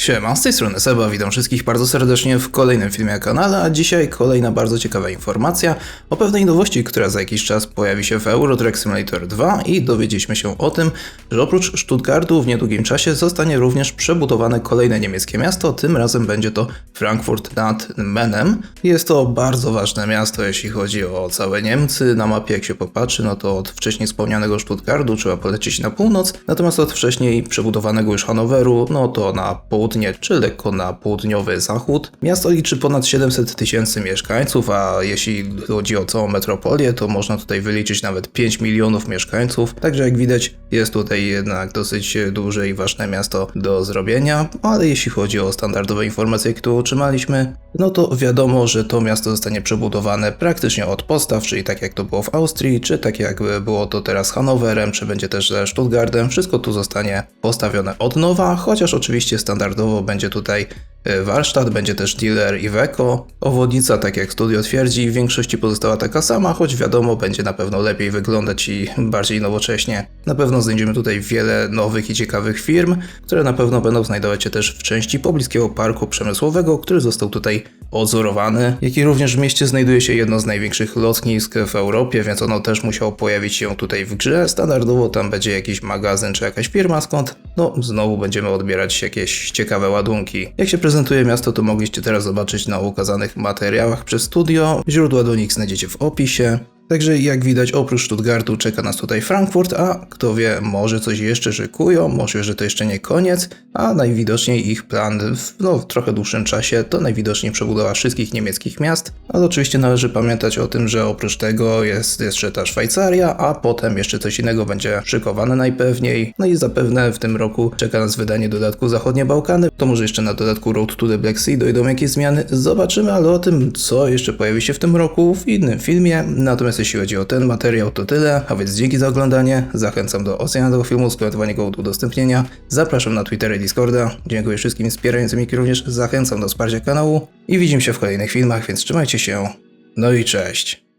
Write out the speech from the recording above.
Siema, z tej strony Seba, witam wszystkich bardzo serdecznie w kolejnym filmie na kanale, a dzisiaj kolejna bardzo ciekawa informacja o pewnej nowości, która za jakiś czas pojawi się w Euro Truck Simulator 2 i dowiedzieliśmy się o tym, że oprócz Stuttgartu w niedługim czasie zostanie również przebudowane kolejne niemieckie miasto, tym razem będzie to Frankfurt nad Menem. Jest to bardzo ważne miasto, jeśli chodzi o całe Niemcy. Na mapie jak się popatrzy, no to od wcześniej wspomnianego Stuttgartu trzeba polecieć na północ, natomiast od wcześniej przebudowanego już Hanoweru, no to na południe czy lekko na południowy zachód. Miasto liczy ponad 700 tysięcy mieszkańców, a jeśli chodzi o całą metropolię, to można tutaj wyliczyć nawet 5 milionów mieszkańców. Także jak widać, jest tutaj jednak dosyć duże i ważne miasto do zrobienia, ale jeśli chodzi o standardowe informacje, które otrzymaliśmy, no to wiadomo, że to miasto zostanie przebudowane praktycznie od podstaw, czyli tak jak to było w Austrii, czy tak jak było to teraz Hanowerem, czy będzie też Stuttgartem, wszystko tu zostanie postawione od nowa, chociaż oczywiście standardowo będzie tutaj e, warsztat, będzie też dealer Iveco. Owodnica, tak jak studio twierdzi, w większości pozostała taka sama, choć wiadomo, będzie na pewno lepiej wyglądać i bardziej nowocześnie. Na pewno znajdziemy tutaj wiele nowych i ciekawych firm, które na pewno będą znajdować się też w części pobliskiego parku przemysłowego, który został tutaj odzorowany, jak i również w mieście znajduje się jedno z największych lotnisk w Europie, więc ono też musiało pojawić się tutaj w grze. Standardowo tam będzie jakiś magazyn czy jakaś firma, skąd no znowu będziemy odbierać jakieś ciekawe ładunki. Jak się prezentuje miasto, to mogliście teraz zobaczyć na ukazanych materiałach przez studio. Źródła do nich znajdziecie w opisie. Także jak widać, oprócz Stuttgartu czeka nas tutaj Frankfurt, a kto wie, może coś jeszcze szykują, może, że to jeszcze nie koniec, a najwidoczniej ich plan w no, trochę dłuższym czasie to najwidoczniej przebudowa wszystkich niemieckich miast, ale oczywiście należy pamiętać o tym, że oprócz tego jest jeszcze ta Szwajcaria, a potem jeszcze coś innego będzie szykowane najpewniej, no i zapewne w tym roku czeka nas wydanie dodatku Zachodnie Bałkany, to może jeszcze na dodatku Road to the Black Sea dojdą jakieś zmiany, zobaczymy, ale o tym, co jeszcze pojawi się w tym roku w innym filmie, natomiast jeśli chodzi o ten materiał, to tyle, a więc dzięki za oglądanie. Zachęcam do oceniania tego filmu, skomentowania go, udostępnienia. Zapraszam na Twittera i Discorda. Dziękuję wszystkim wspierającym, i również zachęcam do wsparcia kanału. I widzimy się w kolejnych filmach, więc trzymajcie się. No i cześć.